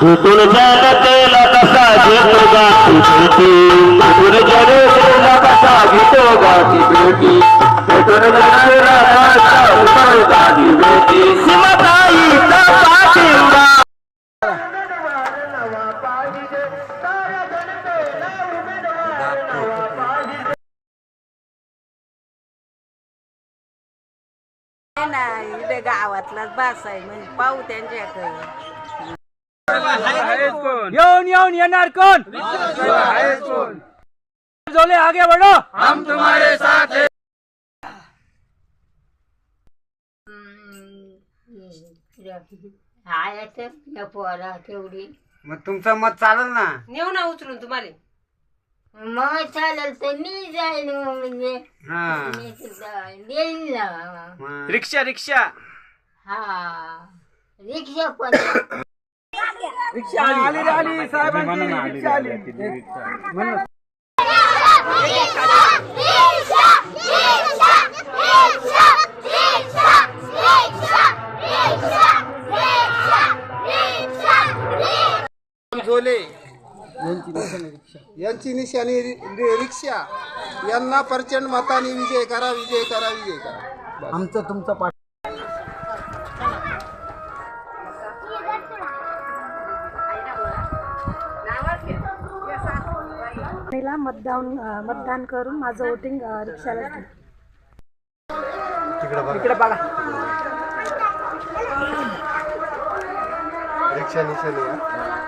تل زینت لگا ساجد ہوگا کی بیٹی تل جنت لگا ساجد ہوگا کی بیٹی नाही ना इथे गावातलाच बास आहे म्हणजे पाहू त्यांच्याकडे. येऊन येऊन येणार कोण? जोले आगे बढ़ो हाय तर या पोरा तेवढी. मग तुमचं मत चालेल ना? नेऊ ना उचलून तुम्हाला. मग चालेल तर मी जाईन मग म्हणजे. हा. मी सुद्धा देईन ना. मग. रिक्षा रिक्षा. हा. रिक्षा पण. आली. रे आली. साहेबांची रिक्षा आली. झोले. यांची निशाणी रि- रि- रिक्षा. यांना प्रचंड मताने विजय करा विजय करा विजय करा. आमचं तुमचं पाठ महिला मतदान अ, मतदान करून माझं वोटिंग अ, रिक्षाला. इकडे बघा. रिक्षा निशाणी